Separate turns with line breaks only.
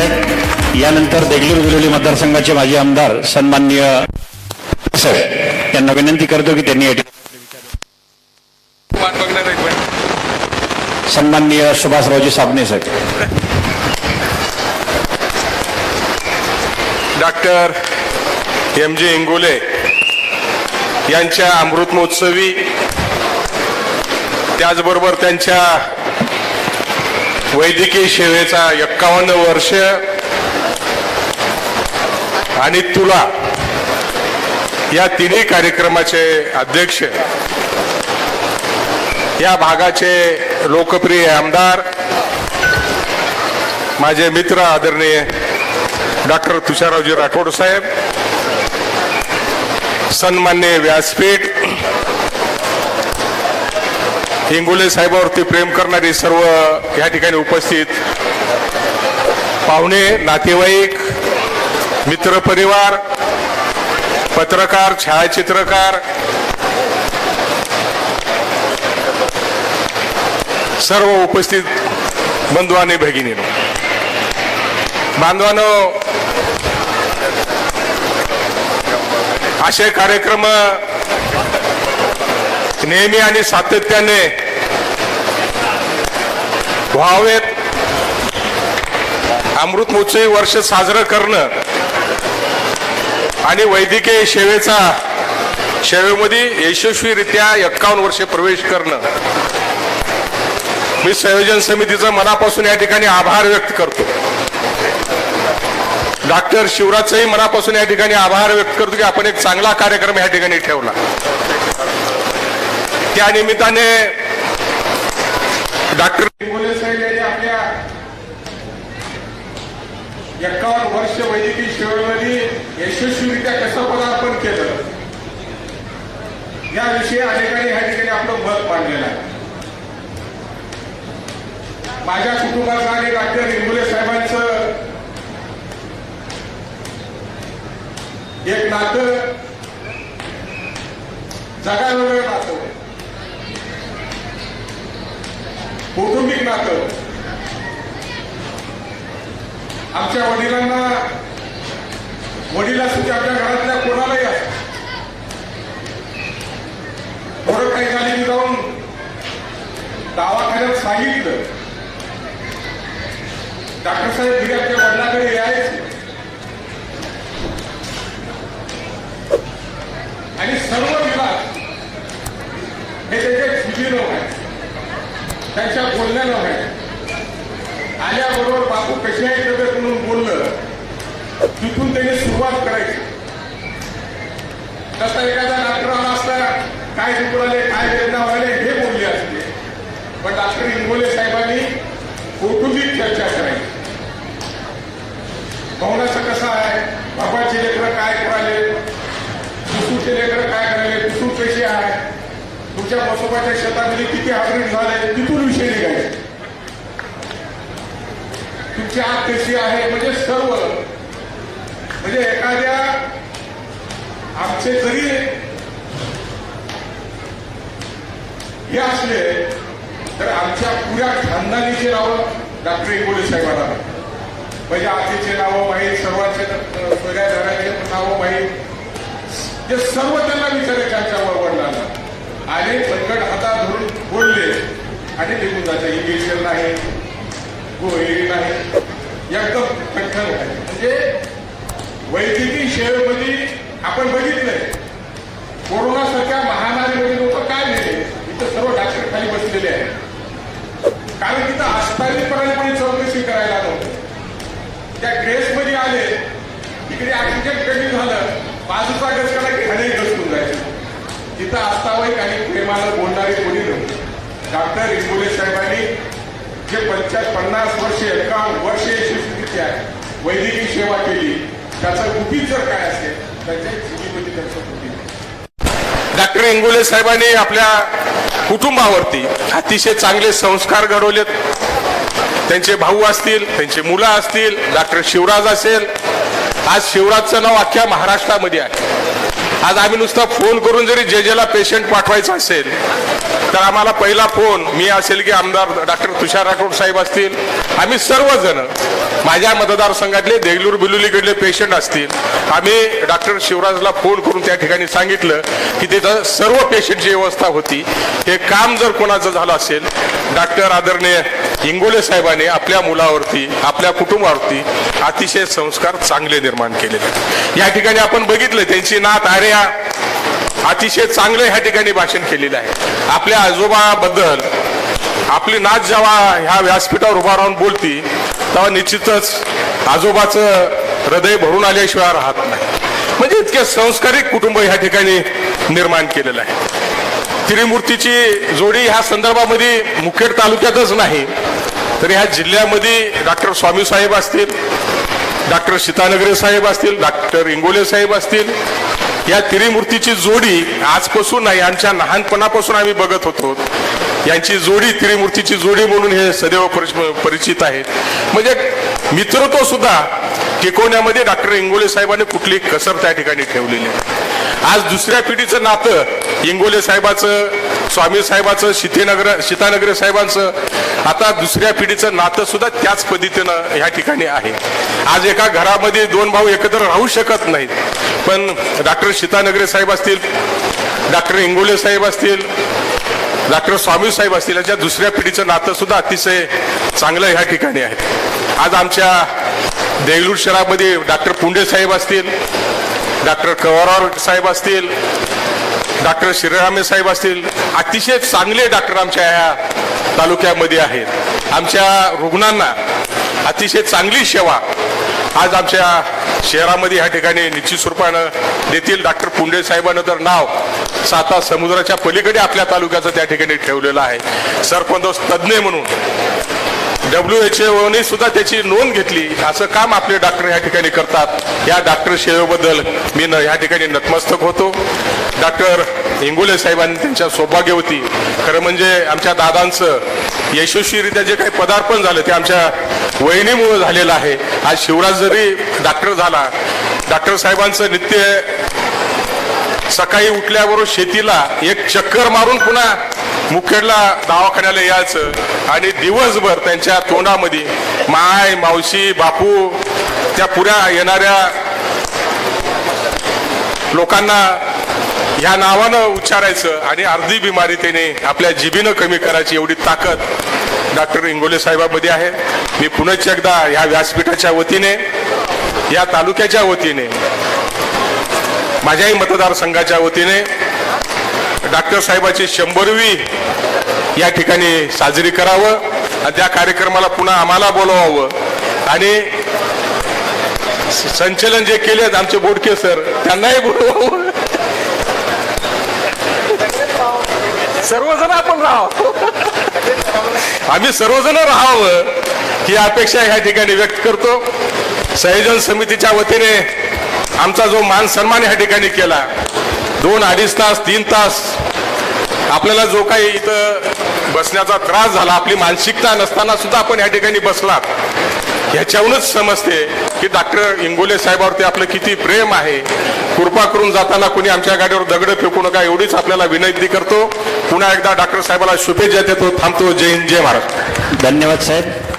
साहेब यानंतर देगलूर विरोली मतदारसंघाचे माजी आमदार सन्माननीय साहेब यांना विनंती करतो की त्यांनी सन्माननीय सुभाषरावजी साबणे साहेब
डॉक्टर एम जे इंगोले यांच्या अमृत महोत्सवी त्याचबरोबर त्यांच्या वैद्यकीय सेवेचा एक्कावन्न वर्ष आणि तुला या तिन्ही कार्यक्रमाचे अध्यक्ष या भागाचे लोकप्रिय आमदार माझे मित्र आदरणीय डॉक्टर तुषाररावजी राठोड साहेब सन्मान्य व्यासपीठ हिंगोले साहेबावरती प्रेम करणारे सर्व या ठिकाणी उपस्थित पाहुणे नातेवाईक मित्रपरिवार पत्रकार छायाचित्रकार सर्व उपस्थित बंधू आणि भगिनीनो बांधवानो असे कार्यक्रम नेहमी आणि सातत्याने व्हावेत. अमृत महोत्सवी वर्ष साजरं करणं आणि वैद्यकीय सेवेचा सेवेमध्ये यशस्वीरित्या एक्कावन्न वर्षे प्रवेश करणं. मी संयोजन समितीचं मनापासून या ठिकाणी आभार व्यक्त करतो. डॉक्टर शिवराजचंही मनापासून या ठिकाणी आभार व्यक्त करतो की आपण एक चांगला कार्यक्रम या ठिकाणी ठेवला. त्या निमित्ताने डॉक्टर
इंगोले साहेब यांनी आपल्या एकावन्न वर्ष वैद्यकीय सेवेमध्ये यशस्वीरित्या कसं पदार्पण केलं? याविषयी अनेकांनी या ठिकाणी आपलं मत मांडलेलं आहे. माझ्या कुटुंबाचा आणि डॉक्टर इंगोले साहेब एक नातं जगावेगळं नातं आहे. नातं. आमच्या वडिलांना वडील असू की आपल्या घरातल्या कोणालाही असो थोडं काही झाली मी जाऊन दवाखान्यात सांगितलं. डॉक्टर साहेब मी आपल्या वडिलाकडे यायचे. आणि सर्व विभाग हे त्याच्या सुधीनं व्हायचे त्यांच्या बोलण्यानं व्हायचं आल्याबरोबर बापू कशी आहे तब्येत म्हणून बोललं. तिथून त्यांनी सुरुवात करायची. तसा एखादा डॉक्टर आला असता काय दुखू आले काय वेदना व्हायला हे बोलले असते. पण डॉक्टर इंगोले साहेबांनी कौटुंबिक चर्चा करायची. भावनाचं कसं आहे? बाबाचे लेकरं काय करायले? दुसूचे लेकरं काय करायले? दुसू कशी आहे? तुमच्या बसोबाच्या शेतामध्ये किती हायब्रिड झाले? तुमची आग कशी आहे म्हणजे सर्व. म्हणजे एखाद्या आमचे जरी हे असले तर आमच्या पुऱ्या खानदानीचे नावं डॉक्टर इंगोले साहेबांना. म्हणजे आजीचे नावं माहीत सर्वांचे सगळ्या घराचे नावं माहीत. ते सर्व त्यांना विचारायचे आमच्या वडिलांना. आले संकट हातात धरून बोलले. आणि निघून जायचे इंग्लिश नाही. गोहेरी नाही एकदम कठ्ठन म्हणजे वैद्यकीय सेवेमध्ये आपण बघितलंय कोरोनासारख्या महामारीमध्ये लोक काय झाले? इथं सर्व डॉक्टर खाली बसलेले आहेत. कारण तिथं आस्थानिकपणाने कोणी चौकशी करायला नव्हतं. त्या ग्रेसमध्ये आले इकडे ऑक्सिजन कमी झालं बाजूचा गस करा की घसरून जायचं. तिथं आस्थावाईक आणि प्रेमाला बोलणारे कोणी नव्हते. डॉक्टर इंगोले साहेबांनी जे पंचायत पन्नास वर्ष एकावन्न वर्ष यशस्वीरित्या वैद्यकीय सेवा केली त्याचं गुपित जर काय असेल त्याच्या जीवीमध्ये त्यांचं गुपित
डॉक्टर इंगोले साहेबांनी आपल्या कुटुंबावरती अतिशय चांगले संस्कार घडवलेत. त्यांचे भाऊ असतील त्यांचे मुलं असतील डॉक्टर शिवराज असेल. आज शिवराजचं नाव अख्ख्या महाराष्ट्रामध्ये आहे. आज आम्ही नुसता फोन करून जरी जे जेला पेशंट पाठवायचा असेल तर आम्हाला पहिला फोन मी असेल की आमदार डॉक्टर तुषार राठोड साहेब असतील. आम्ही सर्वजण
माझ्या मतदारसंघातले देगलूर बिलुलीकडले पेशंट असतील. आम्ही डॉक्टर शिवराजला फोन करून त्या ठिकाणी सांगितलं की तिथं सर्व पेशंटची व्यवस्था होती. हे काम जर कोणाचं झालं असेल डॉक्टर आदरणीय इंगोले साहेबांनी आपल्या मुलावरती आपल्या कुटुंबावरती अतिशय संस्कार चांगले निर्माण केलेले या ठिकाणी आपण बघितलं त्यांची नात या अतिशय चांगलं ह्या ठिकाणी भाषण केलेलं आहे. आपल्या आजोबाबद्दल आपली नाच जेव्हा ह्या व्यासपीठावर उभा राहून बोलती तेव्हा निश्चितच आजोबाचं हृदय भरून आल्याशिवाय राहत नाही. म्हणजे इतके संस्कारिक कुटुंब ह्या ठिकाणी निर्माण केलेलं आहे. त्रिमूर्तीची जोडी ह्या संदर्भामध्ये मुखेड तालुक्यातच नाही तर ह्या जिल्ह्यामध्ये डॉक्टर स्वामी साहेब असतील डॉक्टर सीतानगरे साहेब असतील डॉक्टर इंगोले साहेब असतील या त्रिमूर्तीची जोडी आजपासून नाही आमच्या लहानपणापासून आम्ही बघत होतो. यांची जोडी त्रिमूर्तीची जोडी म्हणून हे सदैव परिच- परिचित आहेत. म्हणजे मित्रत्व सुद्धा टिकवण्यामध्ये डॉक्टर इंगोले साहेबांनी कुठली कसर त्या ठिकाणी ठेवलेली आहे. आज दुसऱ्या पिढीचं नातं इंगोले साहेबाचं स्वामी साहेबाचं सीतेनगर सीतानगरे साहेबांचं आता दुसऱ्या पिढीचं नातं सुद्धा त्याच पद्धतीनं ह्या ठिकाणी आहे. आज एका घरामध्ये दोन भाऊ एकत्र राहू शकत नाहीत. पण डॉक्टर सीतानगरे साहेब असतील डॉक्टर इंगोले साहेब असतील डॉक्टर स्वामी साहेब असतील याच्या दुसऱ्या पिढीचं नातं सुद्धा अतिशय चांगलं ह्या ठिकाणी आहे. आज आमच्या देगलूर शहरामध्ये डॉक्टर पुंडे साहेब असतील डॉक्टर कवाराव साहेब असतील डॉक्टर श्रीरामे साहेब असतील अतिशय चांगले डॉक्टर आमच्या ह्या तालुक्यामध्ये आहेत. आमच्या रुग्णांना अतिशय चांगली सेवा आज आमच्या शहरामध्ये ह्या ठिकाणी निश्चित स्वरूपानं देतील. डॉक्टर पुंडे साहेबानं तर नाव साता समुद्राच्या पलीकडे आपल्या तालुक्याचं त्या ठिकाणी ठेवलेलं आहे. सरपंच तज्ज्ञ म्हणून डब्ल्यू एच ओने सुद्धा त्याची नोंद घेतली. असं काम आपले डॉक्टर या ठिकाणी करतात. या डॉक्टर सेवेबद्दल मी न या ठिकाणी नतमस्तक होतो. डॉक्टर इंगोले साहेबांनी त्यांच्या सौभाग्यवती खरं म्हणजे आमच्या दादांचं यशस्वीरित्या जे काही पदार्पण झालं ते आमच्या वहिनीमुळे झालेलं आहे. आज शिवराज जरी डॉक्टर झाला डॉक्टर साहेबांचं नित्य सकाळी उठल्याबरोबर शेतीला एक चक्कर मारून पुन्हा मुखेडला दवाखान्याला यायचं आणि दिवसभर त्यांच्या तोंडामध्ये माय मावशी बापू त्या पुऱ्या येणाऱ्या लोकांना ह्या नावानं उच्चारायचं आणि अर्धी बिमारी त्याने आपल्या जिबीनं कमी करायची एवढी ताकद डॉक्टर इंगोले साहेबामध्ये आहे. मी पुनश्च एकदा ह्या व्यासपीठाच्या वतीने या तालुक्याच्या वतीने माझ्याही मतदारसंघाच्या वतीने डॉक्टर साहेबाची शंभरवी या ठिकाणी साजरी करावं आणि त्या कार्यक्रमाला पुन्हा आम्हाला बोलवावं. आणि संचलन जे केलेत आमचे बोडके सर त्यांनाही बोलवावं. सर्वजण आपण राहावं. आम्ही सर्वजण राहावं ही अपेक्षा ह्या ठिकाणी व्यक्त करतो. संयोजन समितीच्या वतीने आमचा जो मान सन्मान ह्या ठिकाणी केला दोन अडीच तास तीन तास आपल्याला जो काही इथं बसण्याचा त्रास झाला आपली मानसिकता नसताना सुद्धा आपण या ठिकाणी बसलात. ह्याच्याहूनच समजते की डॉक्टर इंगोले साहेबावरती आपलं किती प्रेम आहे. कृपा करून जाताना कोणी आमच्या गाडीवर दगड फेकू नका एवढीच आपल्याला विनंती करतो. पुन्हा एकदा डॉक्टर साहेबाला शुभेच्छा देतो थांबतो. जय हिंद जय महाराष्ट्र.
धन्यवाद साहेब.